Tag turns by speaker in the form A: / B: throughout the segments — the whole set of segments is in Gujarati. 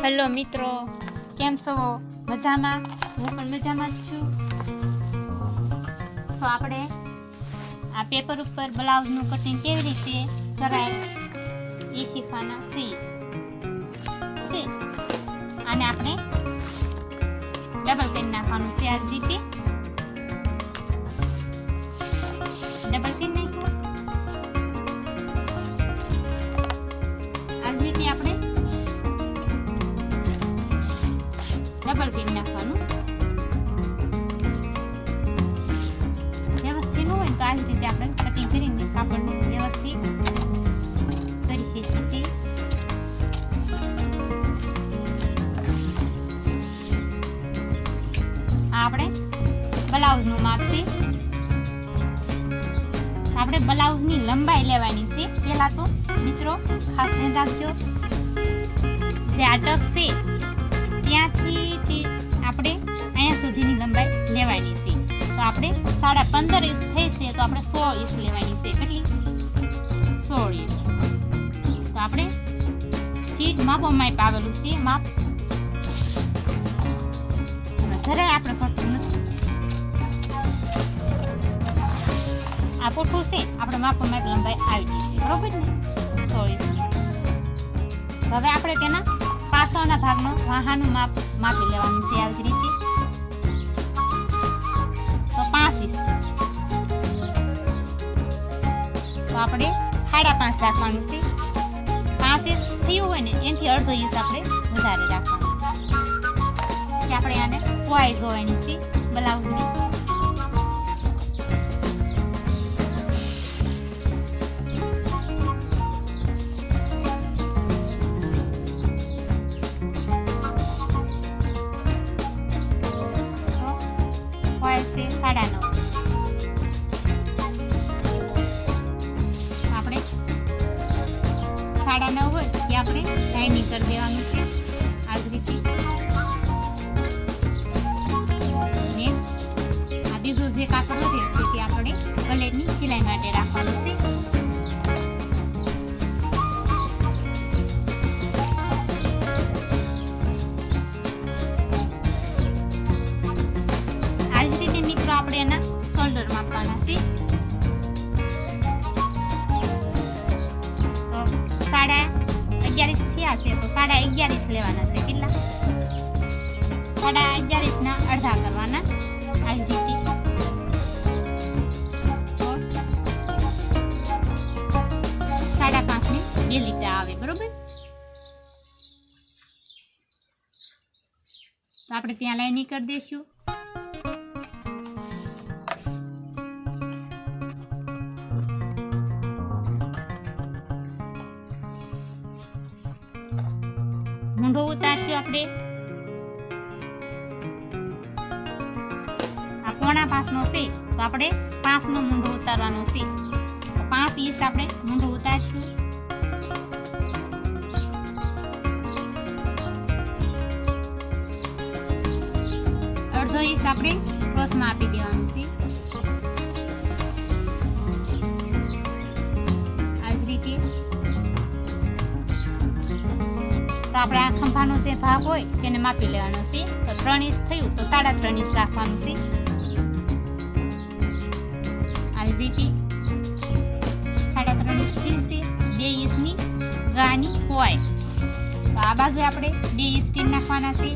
A: હેલો મિત્રો, કેમ છો? મજામાં? હું પણ મજામાં જ છું. તો આપણે આ પેપર ઉપર બ્લાઉઝનું કટિંગ કેવી રીતે કરાય એ શીખવાના છીએ. અને આપણે ડબલ કરી નાખવાનું છે આ રીતે. ડબલ કરી નાખ્યું. આ રીતે આપણે કરી નાખવાનું. વ્યવસ્થિત ન હોય તો આ રીતે આપણે કટિંગ કરીને કાપડને વ્યવસ્થિત કરી શકીએ આપણે બ્લાઉઝનું માપ છે. આપણે બ્લાઉઝની લંબાઈ લેવાની છે. પહેલાં તો મિત્રો ખાસ ધ્યાન રાખજો. જે આટક છે ત્યાંથી આપણે અહીંયા સુધીની લંબાઈ લેવાની છે. તો આપણે સાડા પંદર ઇંચ થઈ છે, તો આપણે સો ઇંચ લેવાની છે. કેટલી સોળ ઇંચ. તો આપણે ફીટ માપો માપ આવેલું છે, માપ. જરાય આપણે ફરતું નથી. આ પોઠું છે, આપણે માપો માપ લંબાઈ આવી ગઈ છે. બરોબર ને? સોળ ઇંચની હવે આપણે તેના પાછળના ભાગમાં વાહાનું માપ માપી લેવાનું છે આવી રીતે. તો પાંચ ઇંચ તો આપણે સાડા પાંચ રાખવાનું છે. પાંચ ઇંચ થયું હોય ને, એનાથી અડધો ઇંચ આપણે વધારે રાખવાનું. પછી આપણે આને પોઈ જોવાની છે બ્લાઉઝની સાડા નવ હોય તે આપણે લાઈનિંગ કરી દેવાનું છે. આ રીતે. ને આ બીજું જે કાપડ વધે છે તે આપણે ગલેટની સિલાઈ માટે રાખવાનું છે. આ જ રીતે મિત્રો આપણે એના શોલ્ડર માપવાના છે. છે, તો સાડા અગિયારીસ લેવાના છે. કેટલા? સાડા અગિયારીસના અડધા કરવાના. આ જ રીતે સાડા પાંચની બે લીટર આવે, બરોબર? તો આપણે ત્યાં લાઈનિંગ કરી દઈશું. આપણે આ પોણા પાંચનો છે, તો આપણે પાંચનો મૂંઢો ઉતારવાનો છે. પાંચ ઇંચ આપણે મૂંઢો ઉતારશું. અડધો ઇંચ આપણે ક્રોસમાં આપી દેવાનું આપણે આ ખંભાનો જે ભાગ હોય તેને માપી લેવાનો છે. તો ત્રણ ઇંચ થયું તો સાડા ત્રણ ઇંચ રાખવાનું છે. આવી રીતે સાડા ત્રણ ઇંચ થયું છે. બે ઇંચની ગાની હોય તો આ બાજુ આપણે બે ઇંચ કરી નાખવાના છે.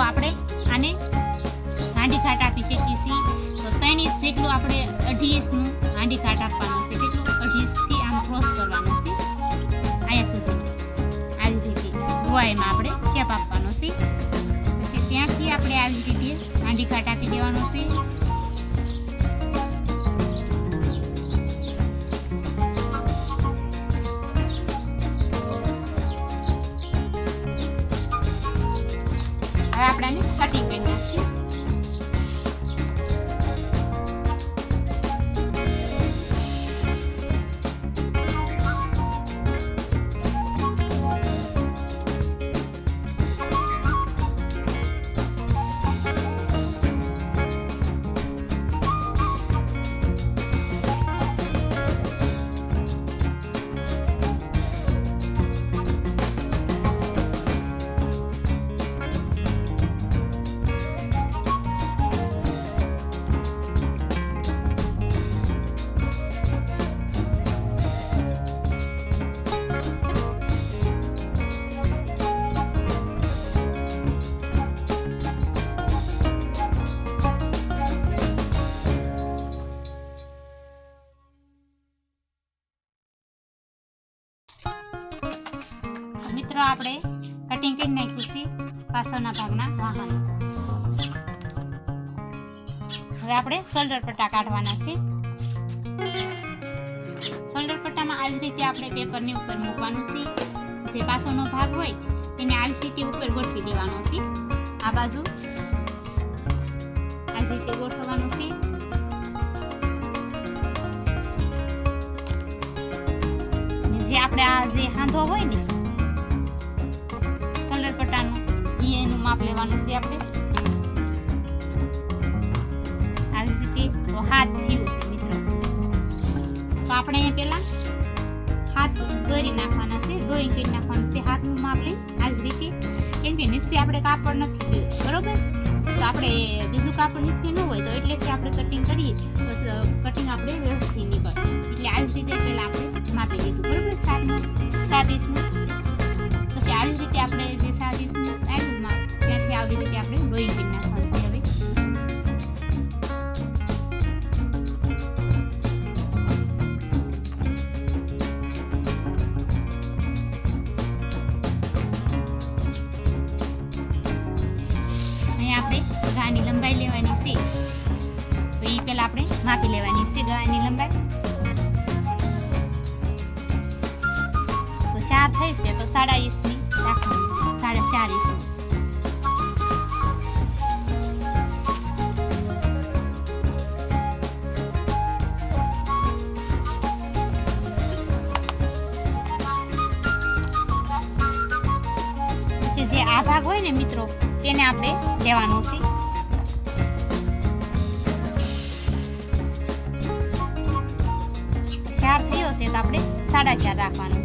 A: તો આપણે આને હાંડી ખાટ આપી શકીએ કીસી તો ત્રણ ઇંચ જેટલું આપણે અઢી ઇંચનું હાંડી ખાટ આપવાનું છે. કેટલું? અઢી ઇંચથી આમ ક્રોસ કરવાનું છે. આયા સુધી. આવી રીતે ગોવાઈમાં આપણે ચેપ આપવાનો છે. પછી ત્યાંથી આપણે આવી રીતે હાંડી ખાટ આપી દેવાનો છે. મિત્રો, આપણે કટિંગ કરી નાખ્યું છે પાછળના ભાગના વાહન. હવે આપણે શોલ્ડર પટ્ટા કાઢવાના છે. શોલ્ડર પટ્ટામાં આવી રીતે આપણે પેપરની ઉપર મૂકવાનું છે. જે પાછળનો ભાગ હોય તેને આવી રીતે ઉપર ગોઠવી દેવાનો છે. આ બાજુ આવી રીતે ગોઠવવાનું છે. જે આપણે આ જે હાંધો હોય ને પટ્ટાનો એનું માપ લેવાનું છે આપણે. આવી રીતે તો હાથ થયું છે મિત્રો. તો આપણે અહીંયા પહેલાં હાથ દોરી નાખવાના છે, ડ્રોઈંગ કરી નાખવાનું છે, હાથનું માપ લઈ. આ જ રીતે કેમ કે નીચે આપણે કાપડ નથી બરાબર? તો આપણે બીજું કાપડ નીચે ન હોય તો એટલેથી આપણે કટિંગ કરીએ તો કટિંગ આપણે વ્યવસ્થિત નીકળે. એટલે આવી રીતે પહેલાં આપણે માપી લીધું, બરોબર? સાત સાત ઇંચનું. પછી આવી રીતે આપણે જે સાત ઇંચનું આવ્યું માપ ત્યાંથી આવી રીતે આપણે ડ્રોઈંગ કરી નાખવાનું છે હવે અહીંયા આ ભાગ હોય ને મિત્રો, તેને આપણે લેવાનો છે. ચાર થયો છે તો આપણે સાડા ચાર રાખવાનું.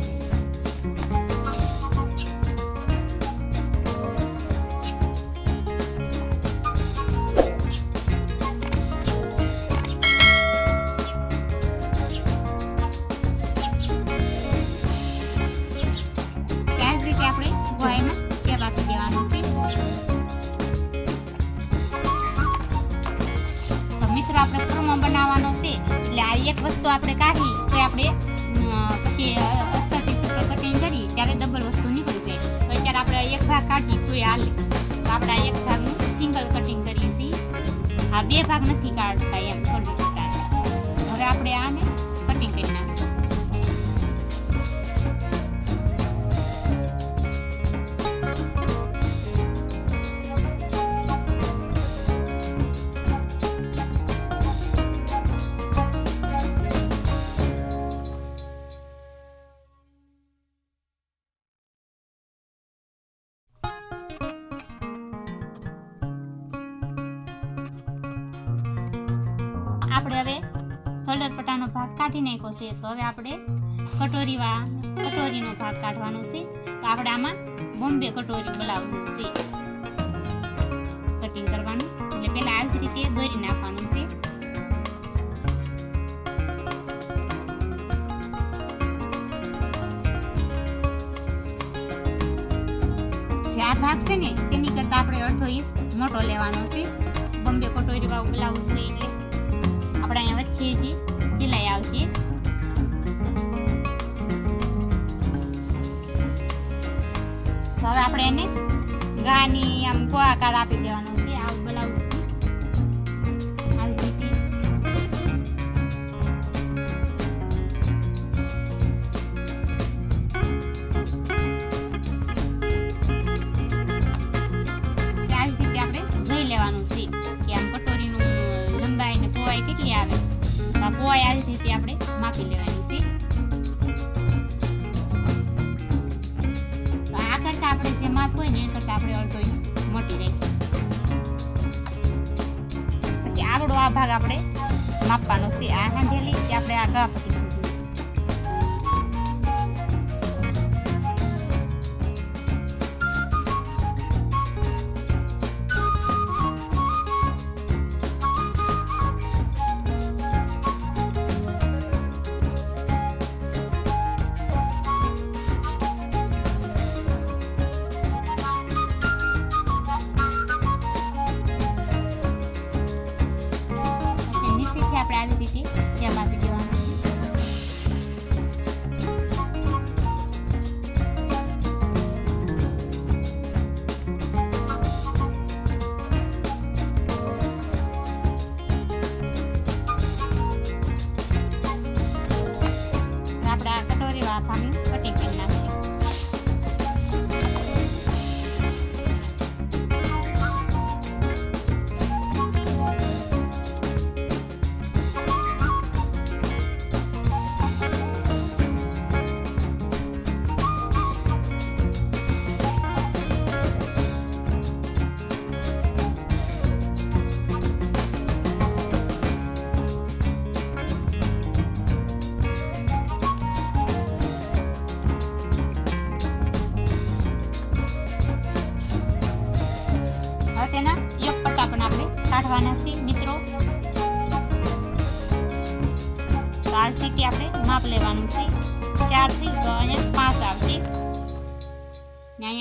A: કાઢી કોઈ હાલે. તો આપણે એક ભાગનું સિંગલ કટિંગ કરીએ છીએ. આ બે ભાગ નથી કાઢતા એમ, થોડા હવે આપણે આને શોલ્ડર પટ્ટાનો ભાગ કાઢી નાખ્યો છે. તો હવે આપણે કટોરી વા કટોરીનો ભાગ કાઢવાનો છે. તો આપણે આમાં બોમ્બે કટોરી બોલાવવું છે. કટિંગ કરવાનું. એટલે પહેલાં આવી જ રીતે દોરી નાખવાનું છે. જે આ ભાગ છે ને, તેની કરતાં આપણે અડધો ઇંચ મોટો લેવાનો છે. બોમ્બે કટોરી વાળું બ્લાઉઝ છે એટલે આપણે અહીંયા વચ્ચે જે સિલાઈ આવશે. હવે આપણે એને ગાની આમ ગોળાકાર આપી દેવાનો છે આ બ્લાઉઝ. લંબાઈ કેટલી આવે. તો આ પહોળાઈ આવી રીતે આપણે માપી લેવાની છે આ કરતા આપણે જે માપ હોય ને એ કરતા આપણે અડધો ઇંચ મોટી રાખી પછી આગળનો આ ભાગ આપણે માપવાનો છે આ હાંધેલી કે આપણે આ ગા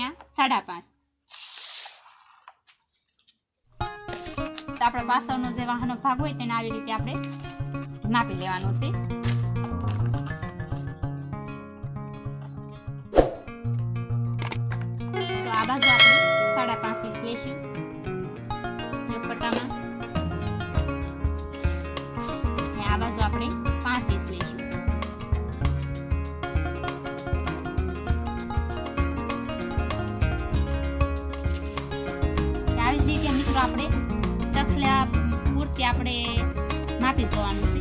A: ને સાડા પાંચ. તો આપણે પાછળનો જે વાહનો ભાગ હોય તેને આવી રીતે આપણે માપી લેવાનું છે. જ આપણે ટક્સ લેવા પૂરતી આપણે માપી જવાનું છે.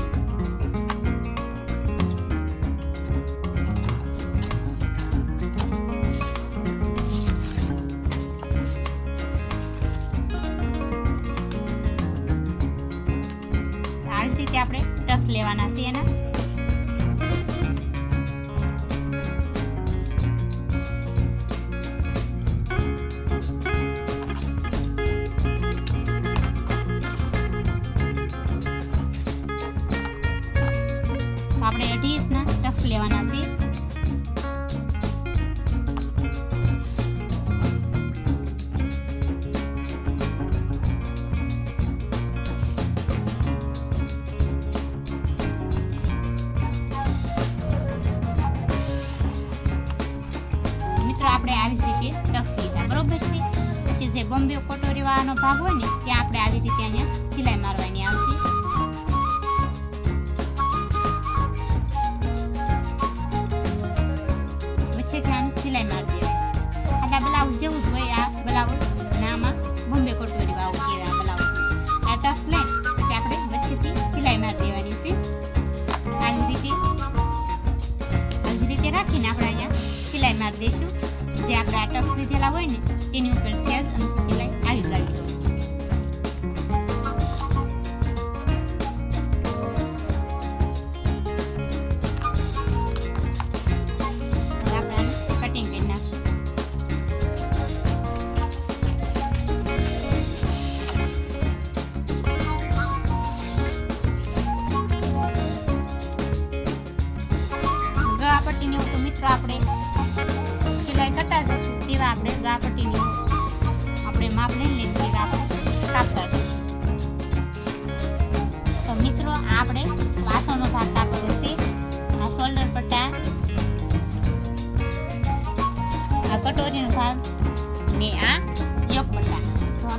A: આવી રીતે આપણે ટક્સ લેવાના છે એના. આપણે અઢી ઇંચના ટક્સ લેવાના છે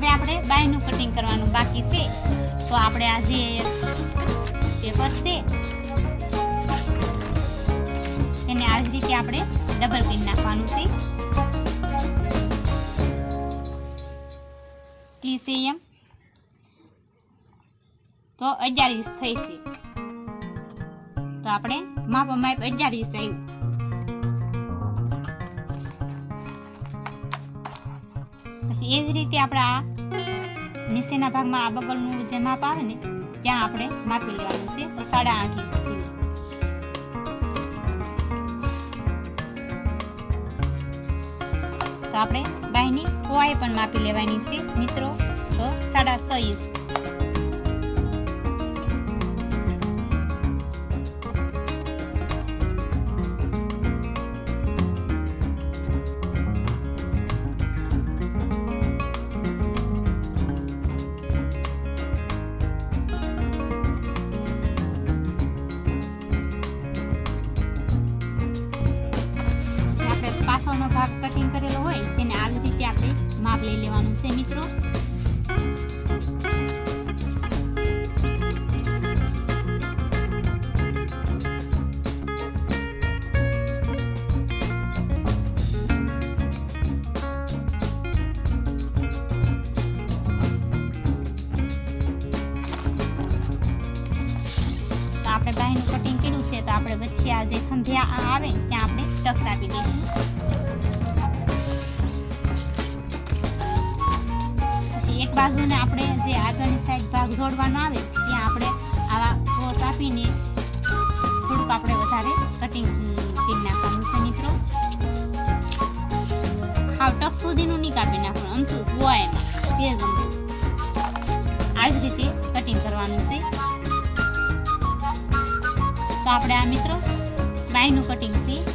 A: હવે આપણે બાયનું કટિંગ કરવાનું બાકી છે. તો આપણે આ જે પેપર છે. એને આ રીતે આપણે ડબલ કરી નાખવાનું છે. ત્રીસ એમ તો અગિયાર ઇંચ થઈ છે. તો આપણે માપ માપ અગિયાર ઇંચ આવ્યું પછી એ જ રીતે આપણે નીચેના ભાગમાં આ બગલનું જે માપ આવે ને, ત્યાં આપણે માપી લેવાનું છે તો સાડા આઠ ઇંચ તો આપણે બાયની પોવાય પણ માપી લેવાની છે, મિત્રો. તો સાડા છ ઇંચ. આપણે ભાગ કટિંગ કરેલો હોય તેને આવી રીતે આપણે માપ લઈ લેવાનું છે મિત્રો. જે ખંભિયા આવે, ત્યાં આપણે ટક્સ આપી દઈશું. પછી એક બાજુને આપણે જે આગળની સાઈડ ભાગ જોડવાનો આવે, ત્યાં આપણે આવા ક્રોસ આપીને થોડુંક આપણે વધારે કટિંગ કરી નાખવાનું છે મિત્રો. હાવ ટક સુધીનું નહીં કાપી નાખવાનું અમથું ગોવાયમાં સેજ અમથું આ જ રીતે કટિંગ કરવાનું છે. તો આપણે આ મિત્રો બાયનું કટિંગ છે.